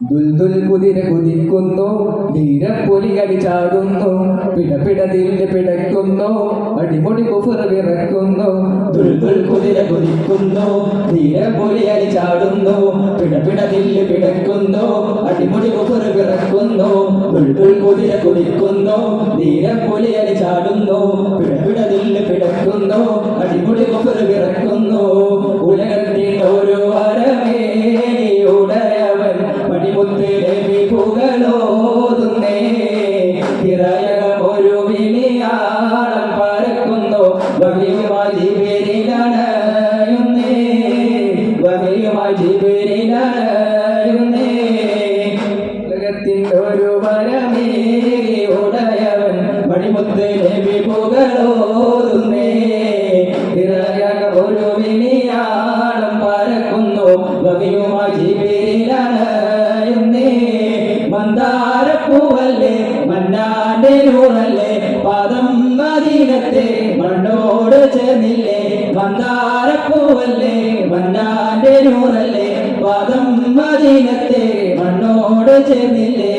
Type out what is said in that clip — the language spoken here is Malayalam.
ദുൽദുൽ കുതിര കുതിക്കുന്നു ധീരപ്പൊലികളി ചാടുന്നു തിരിഞ്ഞ് പിടക്കുന്നു അടിമുടി കുഫുറ വിറക്കുന്നു ദുൽദുൽ കുതിര കുതിക്കുന്നു ധീരപൊലിയടി ചാടുന്നു തിരിഞ്ഞ് പിടക്കുന്നു അടിമുടി കുഫുർ പിറക്കുന്നു ദുൽദുൽ കുതിര കുതിക്കുന്നു ധീരപൊലിയടി ചാടുന്നു തിരിഞ്ഞ് പിടക്കുന്നു അടിമുടി കുഫുർ പിറക്കുന്നു ഒരു വിളിയാളം പറക്കുന്നു ഉലകത്തിന്റെ ഒരു വരമേ ഒരു വിളിയാളം പരക്കുന്നു. വഹിയുമായി ജിബിരിലണയുന്നേ മന്ദാരപ്പൂവല്ലേ മന്നാന്റെ നൂറല്ലേ? പാദം മദീനത്തെ മണ്ണോട് ചേർന്നില്ലേ? മന്ദാരപ്പൂവല്ലേ? മന്നാന്റെ നൂറല്ലേ? പദം മദീനത്തെ മണ്ണോട് ചേർന്നില്ലേ?